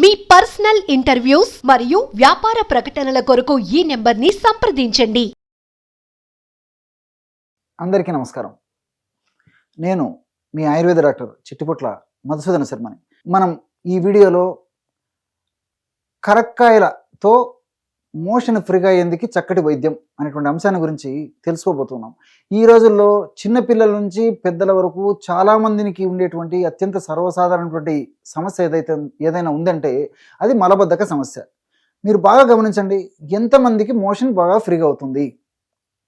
మీ personal interviews మరియు వ్యాపార ప్రకటనల కొరకు ఈ నెంబర్ని సంప్రదించండి. అందరికీ నమస్కారం. నేను మీ ఆయుర్వేద డాక్టర్ చిట్టిపుట్ల మధుసూదన శర్మని. మనం ఈ వీడియోలో కరక్కాయలతో మోషన్ ఫ్రీగా అయ్యేందుకు చక్కటి వైద్యం అనేటువంటి అంశాన్ని గురించి తెలుసుకోబోతున్నాం. ఈ రోజుల్లో చిన్నపిల్లల నుంచి పెద్దల వరకు చాలామందికి ఉండేటువంటి అత్యంత సర్వసాధారణటువంటి సమస్య ఏదైతే ఏదైనా ఉందంటే అది మలబద్ధక సమస్య. మీరు బాగా గమనించండి ఎంతమందికి మోషన్ బాగా ఫ్రీగా అవుతుంది?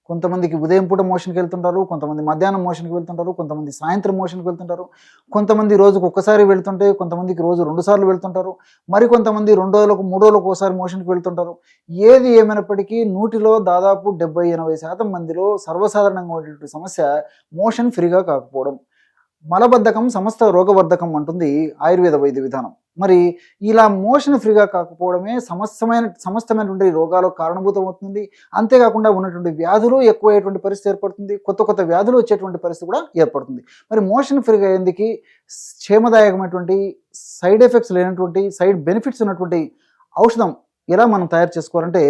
కొంతమందికి ఉదయం పూట మోషన్కి వెళ్తుంటారు కొంతమంది మధ్యాహ్నం మోషన్కి వెళ్తుంటారు కొంతమంది సాయంత్రం మోషన్కి వెళ్తుంటారు కొంతమంది రోజుకు ఒక్కసారి వెళ్తుంటే కొంతమందికి రోజు రెండు సార్లు వెళ్తుంటారు మరి కొంతమంది రెండు రోజులకు మూడు రోజులకు ఒకసారి మోషన్కి వెళ్తుంటారు. ఏది ఏమైనప్పటికీ నూటిలో దాదాపు డెబ్బై ఎనభై శాతం మందిలో సర్వసాధారణంగా ఉండేటువంటి సమస్య మోషన్ ఫ్రీగా కాకపోవడం. మలబద్ధకం సమస్త రోగవర్ధకం అంటుంది ఆయుర్వేద వైద్య విధానం. మరి ఇలా మోషన్ ఫ్రీగా కాకపోవడమే సమస్తమైన సమస్తమైనటువంటి రోగాలకు కారణభూతం అవుతుంది. అంతేకాకుండా ఉన్నటువంటి వ్యాధులు ఎక్కువయ్యేటువంటి పరిస్థితి ఏర్పడుతుంది. కొత్త కొత్త వ్యాధులు వచ్చేటువంటి పరిస్థితి కూడా ఏర్పడుతుంది. మరి మోషన్ ఫ్రీగా అయ్యేందుకు క్షేమదాయకమైనటువంటి సైడ్ ఎఫెక్ట్స్ లేనటువంటి సైడ్ బెనిఫిట్స్ ఉన్నటువంటి ఔషధం ఎలా మనం తయారు చేసుకోవాలంటే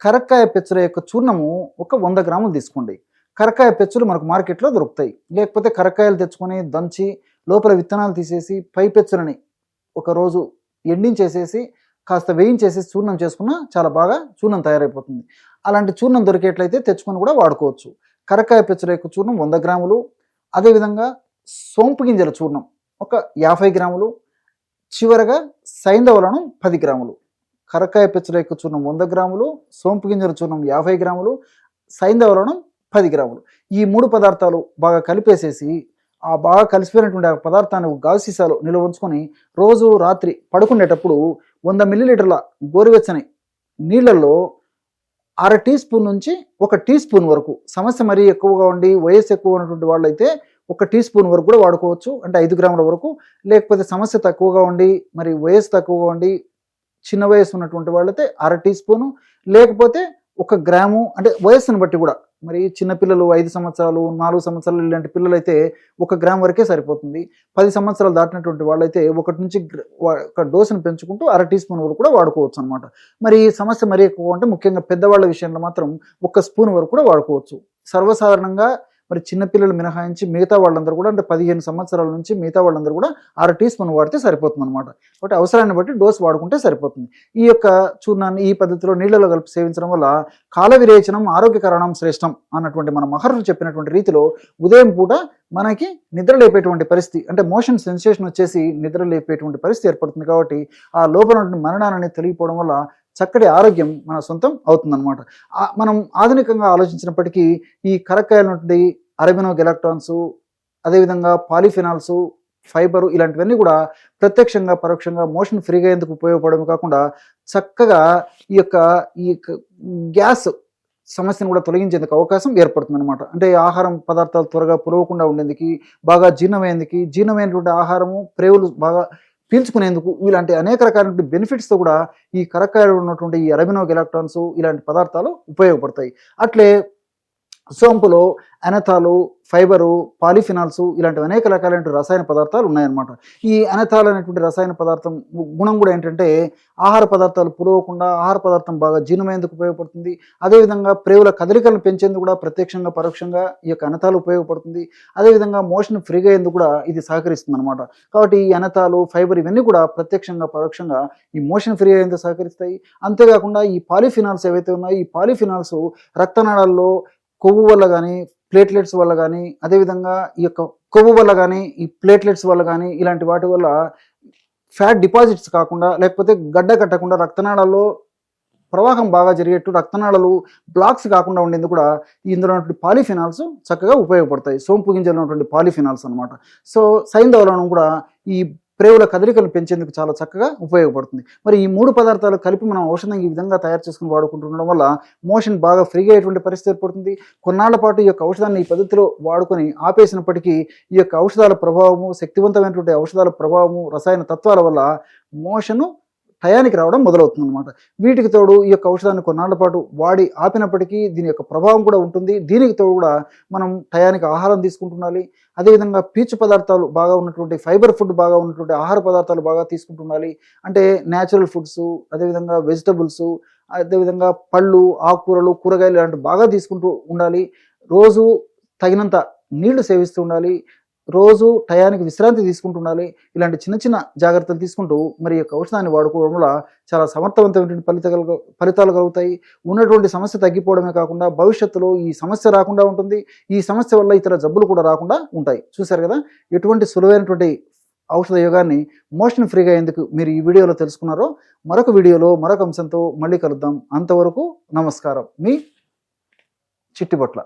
కరక్కాయ పెచ్చుల యొక్క చూర్ణము ఒక వంద గ్రాములు తీసుకోండి. కరక్కాయ పెచ్చులు మనకు మార్కెట్లో దొరుకుతాయి. లేకపోతే కరక్కాయలు తెచ్చుకొని దంచి లోపల విత్తనాలు తీసేసి పై పెచ్చులని ఒకరోజు ఎండించేసేసి కాస్త వేయించేసి చూర్ణం చేసుకున్నా చాలా బాగా చూర్ణం తయారైపోతుంది. అలాంటి చూర్ణం దొరికేట్లయితే తెచ్చుకొని కూడా వాడుకోవచ్చు. కరక్కాయ పెచ్చుల యొక్క చూర్ణం వంద గ్రాములు అదేవిధంగా సోంపు గింజల చూర్ణం ఒక యాభై గ్రాములు చివరగా సైంధవలను పది గ్రాములు. కరక్కాయ పెచ్చుల యొక్క చూర్ణం వంద గ్రాములు సోంపు గింజల చూర్ణం యాభై గ్రాములు సైంధవలను పది గ్రాములు. ఈ మూడు పదార్థాలు బాగా కలిపేసేసి ఆ బాగా కలిసిపోయినటువంటి ఆ పదార్థాన్ని గాజు సీసాలో నిల్వ ఉంచుకొని రోజు రాత్రి పడుకునేటప్పుడు వంద మిల్లీలీటర్ల గోరువెచ్చని నీళ్ళల్లో అర టీ స్పూన్ నుంచి ఒక టీ స్పూన్ వరకు సమస్య మరీ ఎక్కువగా ఉండి వయసు ఎక్కువ ఉన్నటువంటి వాళ్ళైతే ఒక టీ స్పూన్ వరకు కూడా వాడుకోవచ్చు అంటే ఐదు గ్రాముల వరకు. లేకపోతే సమస్య తక్కువగా ఉండి మరి వయస్సు తక్కువగా ఉండి చిన్న వయసు ఉన్నటువంటి వాళ్ళైతే అర టీ స్పూను. లేకపోతే ఒక గ్రాము అంటే వయస్సును బట్టి కూడా మరి చిన్నపిల్లలు ఐదు సంవత్సరాలు నాలుగు సంవత్సరాలు ఇలాంటి పిల్లలైతే ఒక గ్రామ్ వరకే సరిపోతుంది. పది సంవత్సరాలు దాటినటువంటి వాళ్ళైతే ఒకటి నుంచి ఒక డోసును పెంచుకుంటూ అర టీ స్పూన్ వరకు కూడా వాడుకోవచ్చు అనమాట మరి ఈ సమస్య మరీ ఎక్కువ అంటే ముఖ్యంగా పెద్దవాళ్ళ విషయంలో మాత్రం ఒక స్పూన్ వరకు కూడా వాడుకోవచ్చు. సర్వసాధారణంగా మరి చిన్నపిల్లలు మినహాయించి మిగతా వాళ్ళందరూ కూడా అంటే పదిహేను సంవత్సరాల నుంచి మిగతా వాళ్ళందరూ కూడా అర టీ స్పూన్ వాడితే సరిపోతుంది అనమాట కాబట్టి అవసరాన్ని బట్టి డోస్ వాడుకుంటే సరిపోతుంది. ఈ యొక్క చూర్ణాన్ని ఈ పద్ధతిలో నీళ్ళలో కలిపి సేవించడం వల్ల కాల విరేచనం ఆరోగ్యకరణం శ్రేష్టం అన్నటువంటి మన మహర్షులు చెప్పినటువంటి రీతిలో ఉదయం పూట మనకి నిద్ర లేపేటువంటి పరిస్థితి అంటే మోషన్ సెన్సేషన్ వచ్చేసి నిద్ర లేపేటువంటి పరిస్థితి ఏర్పడుతుంది కాబట్టి ఆ లోపల మరణాన్ని తెలియపోవడం వల్ల చక్కటి ఆరోగ్యం మన సొంతం అవుతుందన్నమాట. మనం ఆధునికంగా ఆలోచించినప్పటికీ ఈ కరక్కాయలు ఉన్నటువంటి అరబినో ఎలక్ట్రాన్స్ అదేవిధంగా పాలిఫినాల్స్ ఫైబరు ఇలాంటివన్నీ కూడా ప్రత్యక్షంగా పరోక్షంగా మోషన్ ఫ్రీగా ఎందుకు ఉపయోగపడమే కాకుండా చక్కగా ఈ యొక్క ఈ యొక్క గ్యాస్ సమస్యను కూడా తొలగించేందుకు అవకాశం ఏర్పడుతుంది అనమాట అంటే ఆహారం పదార్థాలు త్వరగా పురవకుండా ఉండేందుకు బాగా జీర్ణమయ్యేందుకు జీర్ణమైనటువంటి ఆహారము ప్రేవులు బాగా పీల్చుకునేందుకు ఇలాంటి అనేక రకాలైన బెనిఫిట్స్తో కూడా ఈ కరక్కాయలో ఉన్నటువంటి ఈ అరబినోగ్ ఎలక్ట్రాన్స్ ఇలాంటి పదార్థాలు ఉపయోగపడతాయి. అట్లే సోంపులో అనథాలు ఫైబరు పాలిఫినాల్స్ ఇలాంటి అనేక రకాలైన రసాయన పదార్థాలు ఉన్నాయన్నమాట. ఈ అనథాల్ అనేటువంటి రసాయన పదార్థం గుణం కూడా ఏంటంటే ఆహార పదార్థాలు పురవకుండా ఆహార పదార్థం బాగా జీర్ణమయ్యేందుకు ఉపయోగపడుతుంది. అదేవిధంగా ప్రేవుల కదలికలను పెంచేందుకు కూడా ప్రత్యక్షంగా పరోక్షంగా ఈ యొక్క అనథాలు ఉపయోగపడుతుంది. అదేవిధంగా మోషన్ ఫ్రీగా అయ్యేందుకు కూడా ఇది సహకరిస్తుంది అనమాట కాబట్టి ఈ అనథాలు ఫైబర్ ఇవన్నీ కూడా ప్రత్యక్షంగా పరోక్షంగా ఈ మోషన్ ఫ్రీ అయ్యేందుకు సహకరిస్తాయి. అంతేకాకుండా ఈ పాలిఫినాల్స్ ఏవైతే ఉన్నాయో ఈ పాలిఫినాల్స్ రక్తనాళాల్లో కొవ్వు వల్ల కానీ ప్లేట్లెట్స్ వల్ల కానీ అదేవిధంగా ఈ యొక్క కొవ్వు వల్ల కానీ ఈ ప్లేట్లెట్స్ వల్ల కానీ ఇలాంటి వాటి వల్ల ఫ్యాట్ డిపాజిట్స్ కాకుండా లేకపోతే గడ్డ కట్టకుండా రక్తనాళాల్లో ప్రవాహం బాగా జరిగేట్టు రక్తనాళాలు బ్లాక్స్ కాకుండా ఉండేందుకు కూడా ఇందులో ఉన్నటువంటి పాలిఫినాల్స్ చక్కగా ఉపయోగపడతాయి. సోంపు గింజలు ఉన్నటువంటి పాలిఫినాల్స్ అనమాట సో సైంధవలనం కూడా ఈ ప్రేవుల కదలికలు పెంచేందుకు చాలా చక్కగా ఉపయోగపడుతుంది. మరి ఈ మూడు పదార్థాలు కలిపి మనం ఔషధం ఈ విధంగా తయారు చేసుకుని వాడుకుంటుండడం వల్ల మోషన్ బాగా ఫ్రీగా అయ్యేటువంటి పరిస్థితి ఏర్పడుతుంది. కొన్నాళ్ళ పాటు ఈ యొక్క ఔషధాన్ని ఈ పద్ధతిలో వాడుకొని ఆపేసినప్పటికీ ఈ యొక్క ఔషధాల ప్రభావము శక్తివంతమైనటువంటి ఔషధాల ప్రభావము రసాయన తత్వాల వల్ల మోషను టయానికి రావడం మొదలవుతుంది అనమాట వీటికి తోడు ఈ యొక్క ఔషధాన్ని కొన్నాళ్ళ పాటు వాడి ఆపినప్పటికీ దీని యొక్క ప్రభావం కూడా ఉంటుంది. దీనికి తోడు కూడా మనం టయానికి ఆహారం తీసుకుంటుండాలి. అదేవిధంగా పీచు పదార్థాలు బాగా ఉన్నటువంటి ఫైబర్ ఫుడ్ బాగా ఉన్నటువంటి ఆహార పదార్థాలు బాగా తీసుకుంటుండాలి. అంటే న్యాచురల్ ఫుడ్స్ అదేవిధంగా వెజిటబుల్స్ అదేవిధంగా పళ్ళు ఆకుకూరలు కూరగాయలు ఇలాంటివి బాగా తీసుకుంటూ ఉండాలి. రోజు తగినంత నీళ్ళు సేవిస్తూ ఉండాలి. రోజు టయానికి విశ్రాంతి తీసుకుంటూ ఉండాలి ఇలాంటి చిన్న చిన్న జాగ్రత్తలు తీసుకుంటూ మరి యొక్క ఔషధాన్ని వాడుకోవడం వల్ల చాలా సమర్థవంతమైనటువంటి ఫలితాలు ఫలితాలు కలుగుతాయి. ఉన్నటువంటి సమస్య తగ్గిపోవడమే కాకుండా భవిష్యత్తులో ఈ సమస్య రాకుండా ఉంటుంది. ఈ సమస్య వల్ల ఇతర జబ్బులు కూడా రాకుండా ఉంటాయి. చూశారు కదా? ఎటువంటి సులువైనటువంటి ఔషధ యోగాన్ని మోషన్ ఫ్రీగా ఎందుకు మీరు ఈ వీడియోలో తెలుసుకున్నారో మరొక వీడియోలో మరొక అంశంతో మళ్ళీ కలుద్దాం. అంతవరకు నమస్కారం. మీ చిట్టిబొట్ల.